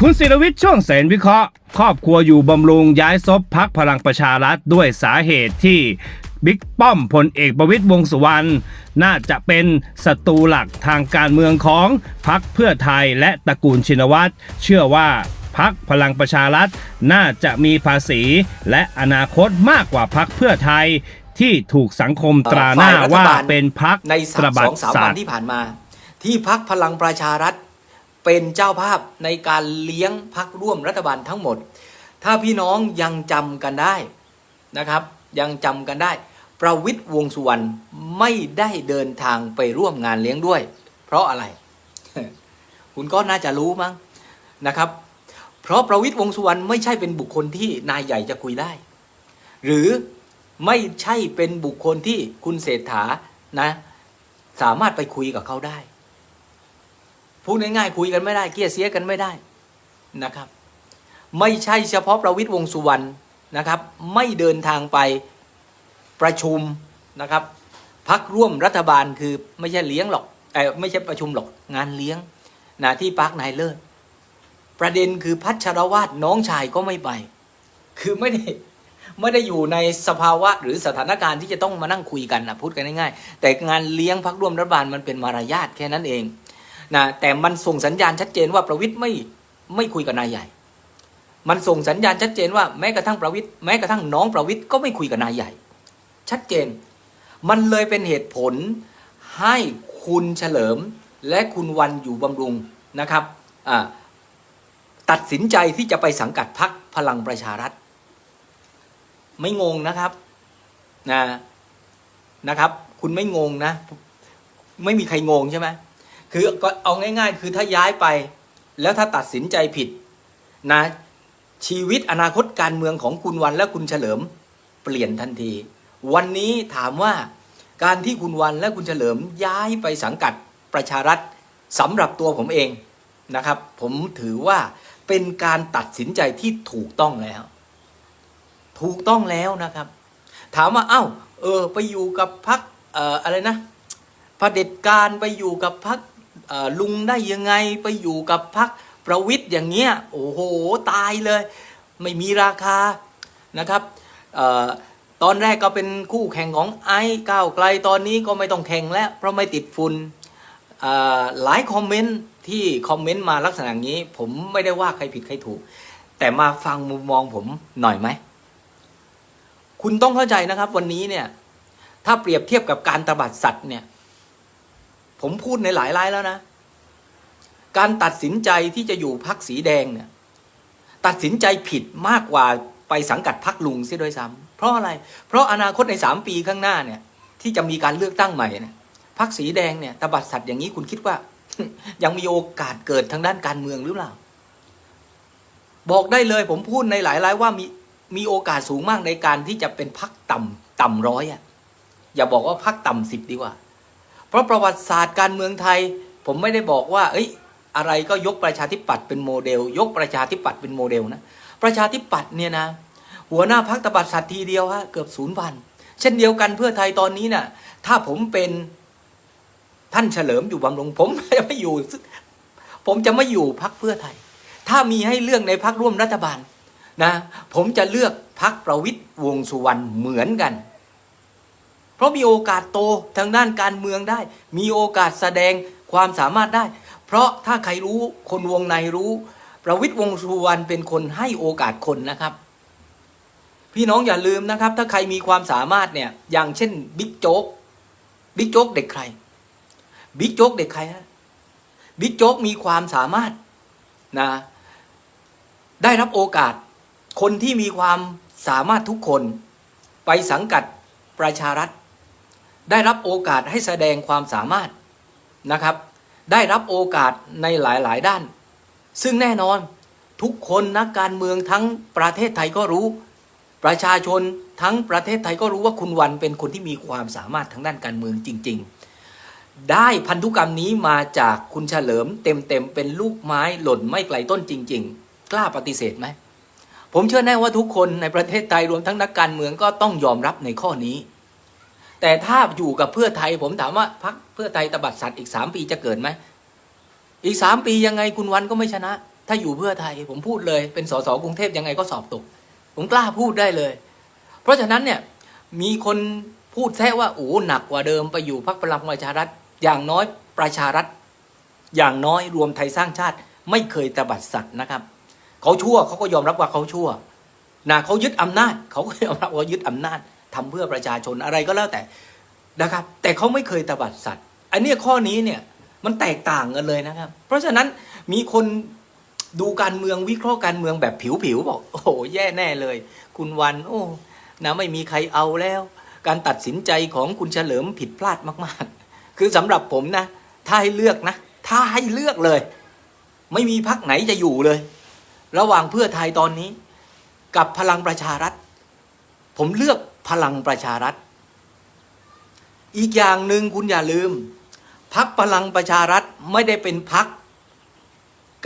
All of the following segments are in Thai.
คุณศิรวิทย์ช่วงเสนวิเคราะห์ ครอบครัวอยู่บำรุงย้ายซบพักพลังประชารัฐด้วยสาเหตุที่บิ๊กป้อมพลเอกประวิตยวงสุวรรณน่าจะเป็นศัตรูหลักทางการเมืองของพักเพื่อไทยและตระกูลชินวัตรเชื่อว่าพักพลังประชารัฐน่าจะมีภาษีและอนาคตมากกว่าพักเพื่อไทย ที่ถูกสังคมตราหน้าว่าเป็นพักในสาระมบัสดองสามสัวันที่ผ่านมา ที่พักพลังประชารัฐ เป็นเจ้าภาพในการเลี้ยงพักร่วมรัฐบาลทั้งหมด ถ้าพี่น้องยังจำกันได้นะครับ ยังจำกันได้ ประวิตยวงสุวรรณไม่ได้เดินทางไปร่วมงานเลี้ยงด้วย เพราะอะไร คุณก็น่าจะรู้มั้งนะครับ เพราะประวิตยวงสุวรรณไม่ใช่เป็นบุคคลที่นายใหญ่จะคุยได้ หรือไม่ใช่เป็นบุคคลที่คุณเศรษฐานะ สามารถไปคุยกับเขาได้ พูดง่ายๆคุยกันไม่ได้ เกียเสียกันไม่ได้นะครับ ไม่ใช่เฉพาะประวิตยวงสุวรรณนะครับ ไม่เดินทางไปประชุมนะครับพักร่วมรัฐบาลคือไม่ใช่เลี้ยงหรอกไม่ใช่ประชุมหรอกงานเลี้ยงนะที่พักนายเลิศประเด็นคือพัชรวาดน้องชายก็ไม่ไป คือไม่ได้ไม่ได้อยู่ในสภาวะหรือสถานการณ์ที่จะต้องมานั่งคุยกันนะพูดกันง่ายๆแต่งานเลี้ยงพักร่วมรัฐบาลมันเป็นมารยาทแค่นั้นเอง นะแต่มันส่งสัญญาณชัดเจนว่าประวิทย์ไม่ไม่คุยกับนายใหญ่ มันส่งสัญญาณชัดเจนว่าแม้กระทั่งประวิทย์แม้กระทั่งน้องประวิทย์ก็ไม่คุยกับนายใหญ่ ชัดเจน มันเลยเป็นเหตุผลให้คุณเฉลิมและคุณวันอยู่บำรุงนะครับตัดสินใจที่จะไปสังกัดพักพลังประชารัฐ ไม่งงนะครับนะนะครับ คุณไม่งงนะ ไม่มีใครงงใช่ไหม คือก็เอาง่าย ๆ คือถ้าย้ายไป แล้วถ้าตัดสินใจผิดนะชีวิตอนาคตการเมืองของคุณวันและคุณเฉลิม เปลี่ยนทันที วันนี้ถามว่าการที่คุณวันและคุณเฉลิมย้ายไปสังกัดประชารัฐสำหรับตัวผมเองนะครับ ผมถือว่าเป็นการตัดสินใจที่ถูกต้องแล้ว ถูกต้องแล้วนะครับ ถามว่าเอ้า เออ ไปอยู่กับพักเอ่ออะไรนะเผด็จการไปอยู่กับพัก ลุงได้ยังไงไปอยู่กับพักประวิทย์อย่างเงี้ยโอ้โหตายเลย ไม่มีราคานะครับออตอนแรกก็เป็นคู่แข่งของไอ้ก้าวไกลตอนนี้ก็ไม่ต้องแข่งแล้ว เพราะไม่ติดฝุ่นหลายคอมเมนต์ที่คอมเมนต์มาลักษณะนี้ ผมไม่ได้ว่าใครผิดใครถูก แต่มาฟังมุมมองผมหน่อยไหม คุณต้องเข้าใจนะครับวันนี้เนี่ย ถ้าเปรียบเทียบกับการตบัดสัตว์เนี่ย ผมพูดในหลายรายแล้วนะ การตัดสินใจที่จะอยู่พักสีแดงเนี่ย ตัดสินใจผิดมากกว่าไปสังกัดพักลุงเสียด้วยซ้ำเพราะอะไร เพราะอนาคตในสามปีข้างหน้าเนี่ย ที่จะมีการเลือกตั้งใหม่เนี่ยพักสีแดงเนี่ยตบัดสัตว์อย่างนี้คุณคิดว่า ยังมีโอกาสเกิดทางด้านการเมืองหรือเปล่า บอกได้เลยผมพูดในหลายรายว่ามีมีโอกาสสูงมากในการที่จะเป็นพักต่ำต่ำร้อยอะอย่าบอกว่าพักต่ำสิบดีกว่า เพราะประวัติศาสตร์การเมืองไทย ผมไม่ได้บอกว่า เอ้ย อะไรก็ยกประชาธิปัตย์เป็นโมเดล ยกประชาธิปัตย์เป็นโมเดลนะประชาธิปัตย์เนี่ยนะหัวหน้าพักตบัดสัตว์ทีเดียวฮะเกือบศูนย์พันเช่นเดียวกันเพื่อไทยตอนนี้น่ะถ้าผมเป็นท่านเฉลิมอยู่บำรุงผมจะไม่อยู่ ผมจะไม่อยู่พักเพื่อไทย ถ้ามีให้เลือกในพักร่วมรัฐบาลนะผมจะเลือกพักประวิตย์วงสุวรรณเหมือนกัน เพราะมีโอกาสโตทางด้านการเมืองได้ มีโอกาสแสดงความสามารถได้ เพราะถ้าใครรู้คนวงในรู้ ประวิตยวงสุวรรณเป็นคนให้โอกาสคนนะครับ พี่น้องอย่าลืมนะครับ ถ้าใครมีความสามารถเนี่ยอย่างเช่นบิ๊กโจ๊กบิ๊กโจ๊กเด็กใครบิ๊กโจ๊กเด็กใครฮะบิ๊กโจ๊กมีความสามารถนะได้รับโอกาส คนที่มีความสามารถทุกคนไปสังกัดประชารัฐ ได้รับโอกาสให้แสดงความสามารถนะครับ ได้รับโอกาสในหลายๆ ด้าน ซึ่งแน่นอนทุกคนนักการเมืองทั้งประเทศไทยก็รู้ ประชาชนทั้งประเทศไทยก็รู้ว่าคุณวันเป็นคนที่มีความสามารถทางด้านการเมืองจริง ๆ ได้พันธุกรรมนี้มาจากคุณเฉลิมเต็มๆเป็นลูกไม้หล่นไม่ไกลต้นจริง ๆ กล้าปฏิเสธไหมผมเชื่อแน่ว่าทุกคนในประเทศไทยรวมทั้งนักการเมืองก็ต้องยอมรับในข้อนี้ แต่ถ้าอยู่กับเพื่อไทย ผมถามว่าพักเพื่อไทยตบัดสัตว์อีกสามปีจะเกิดไหมอีกสามปียังไงคุณวันก็ไม่ชนะ ถ้าอยู่เพื่อไทย ผมพูดเลยเป็นสสกรุงเทพยังไงก็สอบตก ผมกล้าพูดได้เลย เพราะฉะนั้นเนี่ยมีคนพูดแท้ว่าโอ้หนักกว่าเดิมไปอยู่พรรคพลังประชารัฐอย่างน้อยประชารัฐ อย่างน้อยรวมไทยสร้างชาติ ไม่เคยตบัดสัตว์นะครับเขาชั่วเขาก็ยอมรับว่าเขาชั่วนะเขายึดอำนาจเขาก็ยอมรับว่ายึดอำนาจ ทำเพื่อประชาชนอะไรก็แล้วแต่นะครับ แต่เขาไม่เคยตบัดสัตว์ อันเนี้ยข้อนี้เนี่ยมันแตกต่างกันเลยนะครับ เพราะฉะนั้นมีคนดูการเมืองวิเคราะห์การเมืองแบบผิวๆบอกโอ้โหแย่แน่เลย คุณวัน โอ้นะไม่มีใครเอาแล้ว การตัดสินใจของคุณเฉลิมผิดพลาดมากๆ คือสำหรับผมนะ ถ้าให้เลือกนะ ถ้าให้เลือกเลย ไม่มีพักไหนจะอยู่เลย ระหว่างเพื่อไทยตอนนี้ กับพลังประชารัฐ ผมเลือก พลังประชารัฐ อีกอย่างหนึ่งคุณอย่าลืมพักพลังประชารัฐไม่ได้เป็นพัก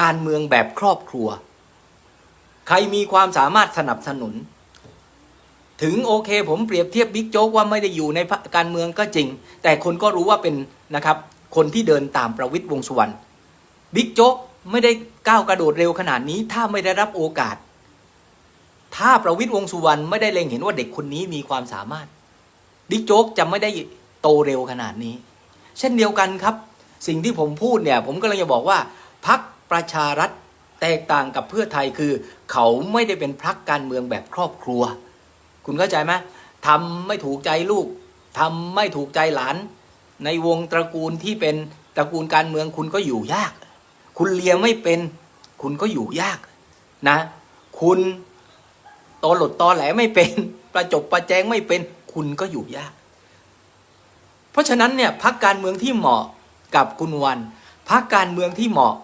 การเมืองแบบครอบครัว ใครมีความสามารถสนับสนุน ถึงโอเคผมเปรียบเทียบบิ๊กโจ๊กว่าไม่ได้อยู่ในพการเมืองก็จริง แต่คนก็รู้ว่าเป็นนะครับ คนที่เดินตามประวิตยวงสุวรรณบิ๊กโจ๊กไม่ได้ก้าวกระโดดเร็วขนาดนี้ ถ้าไม่ได้รับโอกาส ถ้าประวิตยวงสุวรรณไม่ได้เล็งเห็นว่าเด็กคนนี้มีความสามารถบิ๊กโจ๊กจะไม่ได้โตเร็วขนาดนี้ เช่นเดียวกันครับ สิ่งที่ผมพูดเนี่ย ผมก็เลยจะบอกว่าพักประชารัฐแตกต่างกับเพื่อไทยคือ เขาไม่ได้เป็นพักการเมืองแบบครอบครัว คุณเข้าใจไหมทำไม่ถูกใจลูกทำไม่ถูกใจหลาน ในวงตระกูลที่เป็นตระกูลการเมืองคุณก็อยู่ยาก คุณเลียงไม่เป็น คุณก็อยู่ยากนะ คุณ ตอหลดตอแหลไม่เป็น ประจบประแจงไม่เป็นคุณก็อยู่ยาก เพราะฉะนั้นเนี่ยพักการเมืองที่เหมาะกับคุณวันพักการเมืองที่เหมาะ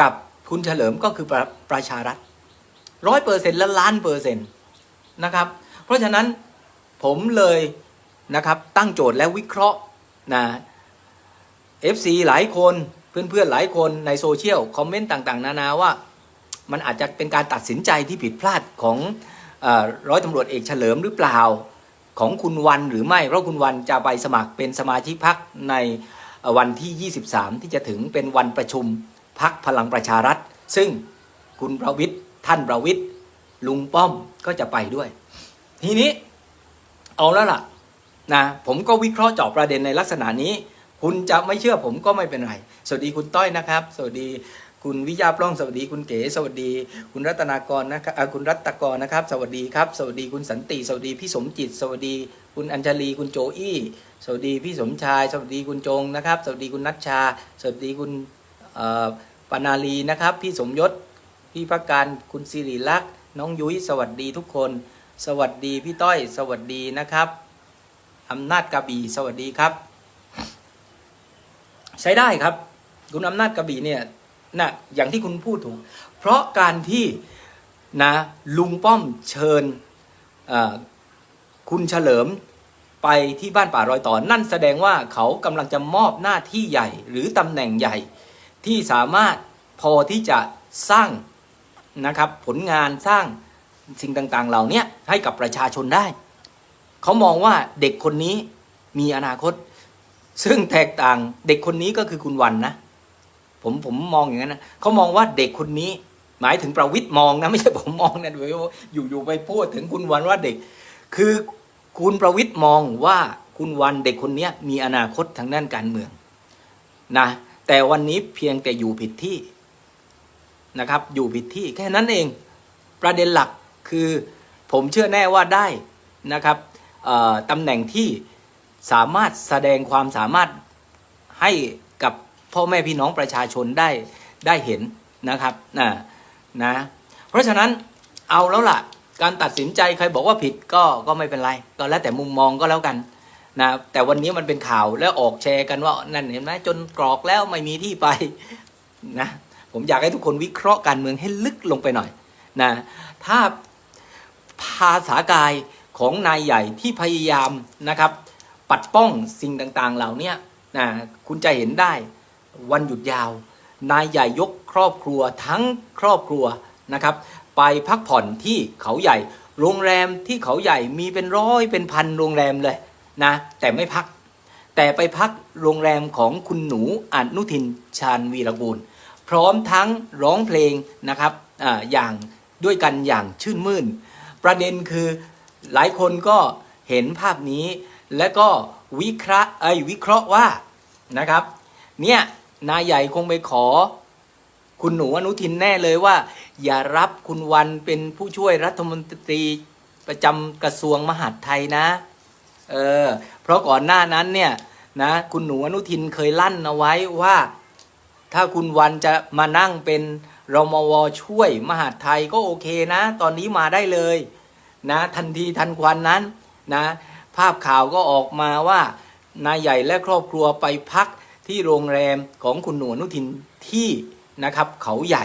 กับคุณเฉลิมก็คือประประชารัฐร้อยเปอร์เซ็นต์และล้านเปอร์เซ็นต์นะครับ เพราะฉะนั้นผมเลยนะครับตั้งโจทย์และวิเคราะห์นะ FC หลายคนเพื่อนๆหลายคนในโซเชียลคอมเมนต์ต่างๆ นานาว่า มันอาจจะเป็นการตัดสินใจที่ผิดพลาดของ ร้อยตำรวจเอกเฉลิมหรือเปล่าของคุณวันหรือไม่ เพราะคุณวันจะไปสมัครเป็นสมาชิกพักในวันที่ 23 ที่จะถึงเป็นวันประชุมพักพลังประชารัฐ ซึ่งคุณประวิทย์ท่านประวิทย์ลุงป้อมก็จะไปด้วย ทีนี้เอาแล้วล่ะนะผมก็วิเคราะห์เจาะประเด็นในลักษณะนี้ คุณจะไม่เชื่อผมก็ไม่เป็นไร สวัสดีคุณต้อยนะครับ สวัสดี คุณวิยาปล้องสวัสดีคุณเก๋สวัสดี คุณรัตนากรนะครับคุณรัตกรนะครับ สวัสดีครับ สวัสดีคุณสันติ สวัสดีพี่สมจิต สวัสดี คุณอัญชลีคุณโจอี้สวัสดีพี่สมชาย สวัสดีคุณจงนะครับ สวัสดีคุณนัชชา สวัสดีคุณปนาลีนะครับ พี่สมยศพี่พักการคุณสิริลักษ์น้องยุ้ยสวัสดีทุกคน สวัสดีพี่ต้อยสวัสดีนะครับอำนาจกระบี่สวัสดีครับ ใช้ได้ครับ คุณอำนาจกระบี่เนี่ย นะอย่างที่คุณพูดถูก เพราะการที่นะลุงป้อมเชิญคุณเฉลิมไปที่บ้านป่ารอยต่อนั่นแสดงว่าเขากำลังจะมอบหน้าที่ใหญ่หรือตำแหน่งใหญ่ ที่สามารถพอที่จะสร้างนะครับผลงานสร้างสิ่งต่างๆ เหล่านี้ให้กับประชาชนได้ เขามองว่าเด็กคนนี้มีอนาคต ซึ่งแตกต่างเด็กคนนี้ก็คือคุณวันนะ ผมผมมองอย่างนั้นนะเขามองว่าเด็กคนนี้ หมายถึงประวิทย์มองนะไม่ใช่ผมมองนะเดี๋ยวอยู่อยู่ไปพูดถึงคุณวันว่าเด็ก คือคุณประวิทย์มองว่าคุณวันเด็กคนนี้มีอนาคตทางด้านการเมืองนะแต่วันนี้เพียงแต่อยู่ผิดที่นะครับ อยู่ผิดที่แค่นั้นเองประเด็นหลักคือผมเชื่อแน่ว่าได้นะครับตำแหน่งที่สามารถแสดงความสามารถให้กับ พ่อแม่พี่น้องประชาชนได้ได้เห็นนะครับนะนะเพราะฉะนั้นเอาแล้วล่ะการตัดสินใจใครบอกว่าผิดก็ก็ไม่เป็นไร ก็แล้วแต่มุมมองก็แล้วกันนะแต่วันนี้มันเป็นข่าวแล้วออกแชร์กันว่านั่นเห็นไหมจนกรอกแล้วไม่มีที่ไปนะผมอยากให้ทุกคนวิเคราะห์การเมืองให้ลึกลงไปหน่อยนะถ้าภาษากายของนายใหญ่ที่พยายามนะครับ ปัดป้องสิ่งต่างๆเหล่านี้นะคุณจะเห็นได้ วันหยุดยาว นายใหญ่ยกครอบครัวทั้งครอบครัวนะครับ ไปพักผ่อนที่เขาใหญ่ โรงแรมที่เขาใหญ่มีเป็นร้อยเป็นพันโรงแรมเลยนะแต่ไม่พัก แต่ไปพักโรงแรมของคุณหนูอนุทินชาญวีรกูล พร้อมทั้งร้องเพลงนะครับออย่างด้วยกันอย่างชื่นมื่น ประเด็นคือหลายคนก็เห็นภาพนี้และก็วิเคราะห์ไอ้วิเคราะห์ว่านะครับเนี่ย นายใหญ่คงไปขอ คุณหนูอนุทินแน่เลยว่า อย่ารับคุณวันเป็นผู้ช่วยรัฐมนตรีประจำกระทรวงมหาดไทยนะ เออ เพราะก่อนหน้านั้นเนี่ยนะคุณหนูอนุทินเคยลั่นเอาไว้ว่า ถ้าคุณวันจะมานั่งเป็นรมวช่วยมหาดไทยก็โอเคนะ ตอนนี้มาได้เลย นะทันทีทันควันนั้นนะ ภาพข่าวก็ออกมาว่านายใหญ่และครอบครัวไปพัก ที่โรงแรมของคุณหนูอนุทินที่นะครับเขาใหญ่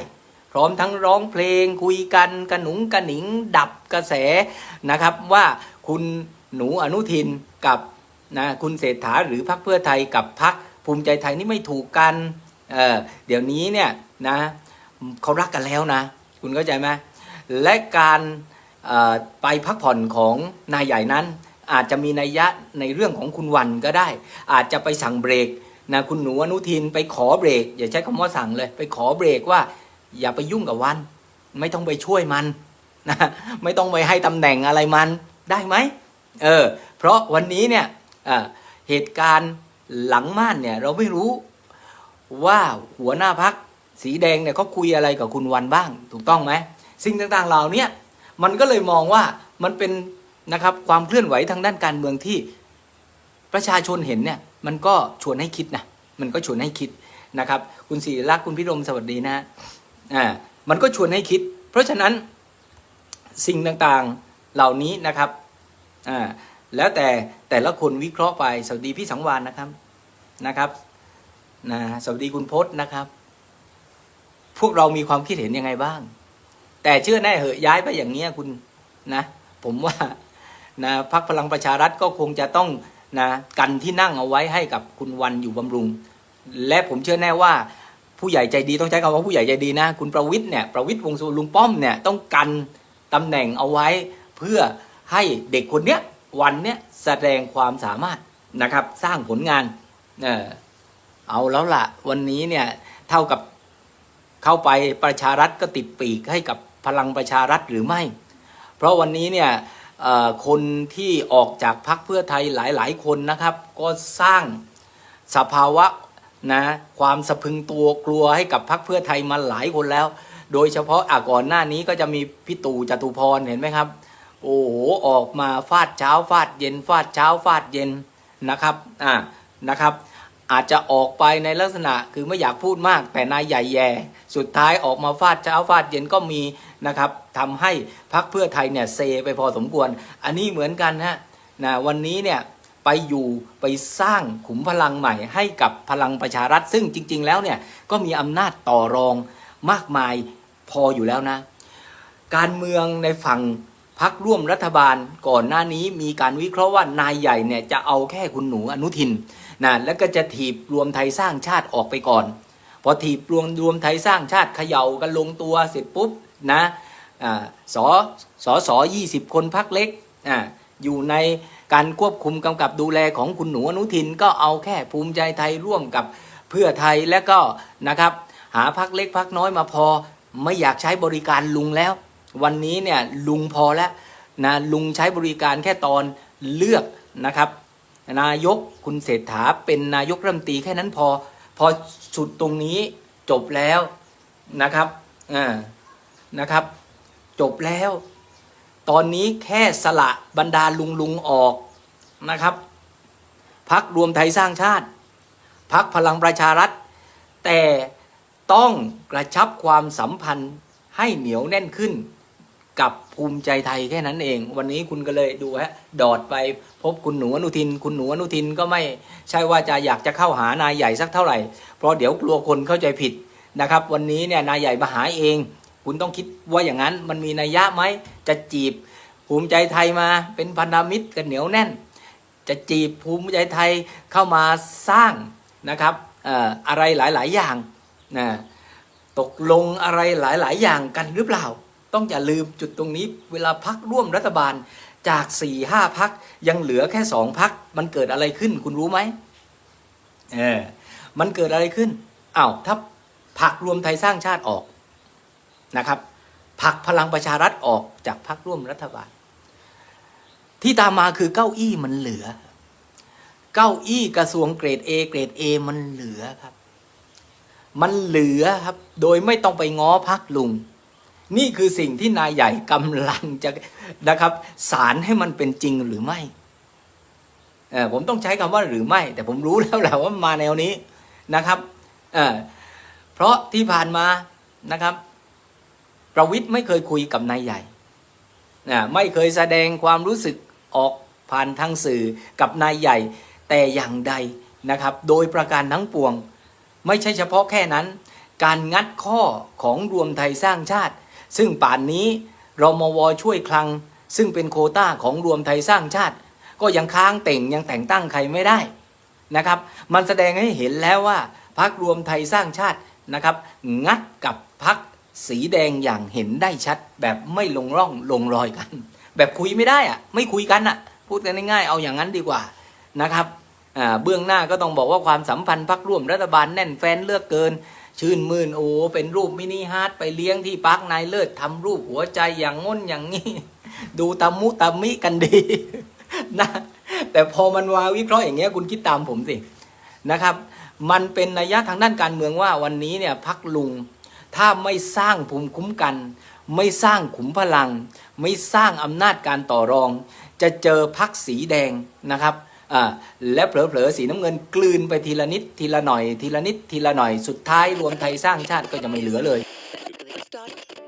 พร้อมทั้งร้องเพลงคุยกันกระหนุงกระหนิงดับกระแสนะครับว่าคุณหนูอนุทินกับนะคุณเศรษฐาหรือพรรคเพื่อไทยกับพรรคภูมิใจไทยนี่ไม่ถูกกันเออเดี๋ยวนี้เนี่ยนะเขารักกันแล้วนะ คุณเข้าใจไหมและการไปพักผ่อนของนายใหญ่นั้น อาจจะมีนัยยะในเรื่องของคุณวันก็ได้ อาจจะไปสั่งเบรก นะคุณหนูอนุทินไปขอเบรก อย่าใช้คำว่าสั่งเลย ไปขอเบรกว่า อย่าไปยุ่งกับวัน ไม่ต้องไปช่วยมันนะไม่ต้องไปให้ตำแหน่งอะไรมันได้ไหมเออเพราะวันนี้เนี่ยเเหตุการณ์หลังม่านเนี่ยเราไม่รู้ว่าหัวหน้าพักสีแดงเนี่ยเขาคุยอะไรกับคุณวันบ้าง ถูกต้องไหมสิ่งต่างๆเหล่านี้มันก็เลยมองว่ามันเป็นนะครับความเคลื่อนไหวทางด้านการเมืองที่ประชาชนเห็นเนี่ย มันก็ชวนให้คิดนะมันก็ชวนให้คิดนะครับ คุณศิริลักษ์คุณพิรมสวัสดีนะอ่ามันก็ชวนให้คิด เพราะฉะนั้นสิ่งต่างๆเหล่านี้นะครับอ่าแล้วแต่แต่ละคนวิเคราะห์ไปสวัสดีพี่สังวานนะครับนะครับนะสวัสดีคุณพจน์นะครับ พวกเรามีความคิดเห็นยังไงบ้าง แต่เชื่อแน่เหอะย้ายไปอย่างเนี้ยคุณนะ ผมว่านะพักพลังประชารัฐก็คงจะต้อง นะกันที่นั่งเอาไว้ให้กับคุณวันอยู่บำรุง และผมเชื่อแน่ว่าผู้ใหญ่ใจดีต้องใช้คำว่าผู้ใหญ่ใจดีนะ คุณประวิทย์เนี่ยประวิทย์วงสุรรณลุงป้อมเนี่ยต้องกันตำแหน่งเอาไว้เพื่อให้เด็กคนเนี้ยวันเนี้ยแสดงความสามารถนะครับสร้างผลงานเออเอาแล้วล่ะ วันนี้เนี่ยเท่ากับเข้าไปประชารัฐก็ติดปีกให้กับพลังประชารัฐหรือไม่ เพราะวันนี้เนี่ย คนที่ออกจากพรรคเพื่อไทยหลายๆ คนนะครับ ก็สร้างสภาวะนะความสะพึงตัวกลัวให้กับพรรคเพื่อไทยมาหลายคนแล้ว โดยเฉพาะอะก่อนหน้านี้ก็จะมีพี่ตู่จตุพรเห็นไหมครับ โอ้โหออกมาฟาดเช้าฟาดเย็นฟาดเช้าฟาดเย็นนะครับอ่านะครับ อาจจะออกไปในลักษณะคือไม่อยากพูดมาก แต่นายใหญ่แย่ สุดท้ายออกมาฟาดเช้าฟาดเย็นก็มีนะครับทำให้พักเพื่อไทยเนี่ยเซไปพอสมควร อันนี้เหมือนกันฮะนะวันนี้เนี่ยไปอยู่ไปสร้างขุมพลังใหม่ให้กับพลังประชารัฐ ซึ่งจริง ๆ แล้วเนี่ยก็มีอำนาจต่อรองมากมายพออยู่แล้วนะ การเมืองในฝั่งพักร่วมรัฐบาลก่อนหน้านี้มีการวิเคราะห์ว่านายใหญ่เนี่ยจะเอาแค่คุณหนูอนุทิน นะแล้วก็จะถีบรวมไทยสร้างชาติออกไปก่อน พอถีบรวมรวมไทยสร้างชาติเขย่ากันลงตัวเสร็จปุ๊บนะอ่าสอสอสอยี่สิบคนพักเล็กออยู่ในการควบคุมกำกับดูแลของคุณหนูอนุทินก็เอาแค่ภูมิใจไทยร่วมกับเพื่อไทยและก็นะครับหาพักเล็กพักน้อยมาพอไม่อยากใช้บริการลุงแล้ว วันนี้เนี่ยลุงพอแล้วนะลุงใช้บริการแค่ตอนเลือกนะครับ นายกคุณเศรษฐาเป็นนายกรัฐมนตรีแค่นั้นพอ พอสุดตรงนี้จบแล้วนะครับอ่านะครับ จบแล้ว ตอนนี้แค่สละบรรดาลุงลุงออกนะครับพักรวมไทยสร้างชาติพักพลังประชารัฐ แต่ต้องกระชับความสัมพันธ์ให้เหนียวแน่นขึ้น กับภูมิใจไทยแค่นั้นเอง วันนี้คุณก็เลยดูฮะดอดไปพบคุณหนูอนุทิน คุณหนูอนุทินก็ไม่ใช่ว่าจะอยากจะเข้าหานายใหญ่สักเท่าไหร่ เพราะเดี๋ยวกลัวคนเข้าใจผิดนะครับ วันนี้เนี่ยนายใหญ่มาหาเอง คุณต้องคิดว่าอย่างนั้นมันมีนัยยะไหมจะจีบภูมิใจไทยมาเป็นพันธมิตรกันเหนียวแน่น จะจีบภูมิใจไทยเข้ามาสร้างนะครับเอ่ออะไรหลาย ๆ อย่างนะตกลงอะไรหลาย ๆ อย่างกันหรือเปล่า ต้องอย่าลืมจุดตรงนี้ เวลาพักร่วมรัฐบาลจาก4ี่ห้าพักยังเหลือแค่สองพักมันเกิดอะไรขึ้นคุณรู้ไหมเออมันเกิดอะไรขึ้นอ้าวถ้าผักรวมไทยสร้างชาติออกนะครับผักพลังประชารัฐออกจากพรรคร่วมรัฐบาล ที่ตามมาคือเก้าอี้มันเหลือ เก้าอี้กระทรวงเกรด A เกรด A มันเหลือครับ มันเหลือครับ โดยไม่ต้องไปง้อพักลุง นี่คือสิ่งที่นายใหญ่กำลังจะนะครับ สารให้มันเป็นจริงหรือไม่ผมต้องใช้คำว่าหรือไม่ แต่ผมรู้แล้วแหละว่ามาแนวนี้นะครับเพราะที่ผ่านมานะครับ ประวิทย์ไม่เคยคุยกับนายใหญ่ไม่เคยแสดงความรู้สึกออกผ่านทางสื่อกับนายใหญ่ แต่อย่างใดนะครับ โดยประการทั้งปวง ไม่ใช่เฉพาะแค่นั้น การงัดข้อของรวมไทยสร้างชาติ ซึ่งป่านนี้รมวช่วยคลัง ซึ่งเป็นโคต้าของรวมไทยสร้างชาติ ก็ยังค้างเต่งยังแต่งตั้งใครไม่ได้นะครับ มันแสดงให้เห็นแล้วว่าพักรวมไทยสร้างชาตินะครับ งัดกับพักสีแดงอย่างเห็นได้ชัด แบบไม่ลงร่องลงรอยกัน แบบคุยไม่ได้อะไม่คุยกันอะพูดกันง่ายๆเอาอย่างนั้นดีกว่านะครับเบื้องหน้าก็ต้องบอกว่าความสัมพันธ์พักร่วมรัฐบาลแน่นแฟนเลือกเกิน ชื่นมื่นโอ้เป็นรูปมินิฮาร์ดไปเลี้ยงที่พักนายเลิศทำรูปหัวใจอย่างง้นอย่างนี้ ดูตามุตามิกันดีนะแต่พอมันวาวิเคราะห์อย่างเงี้ยคุณคิดตามผมสินะครับ มันเป็นนัยยะทางด้านการเมืองว่าวันนี้เนี่ยพักลุง ถ้าไม่สร้างภูมิคุ้มกัน ไม่สร้างขุมพลัง ไม่สร้างอำนาจการต่อรอง จะเจอพักสีแดงนะครับ อ่าและเผลอๆสีน้ำเงินกลืนไปทีละนิดทีละหน่อยทีละนิดทีละหน่อยสุดท้ายรวมไทยสร้างชาติก็จะไม่เหลือเลย Start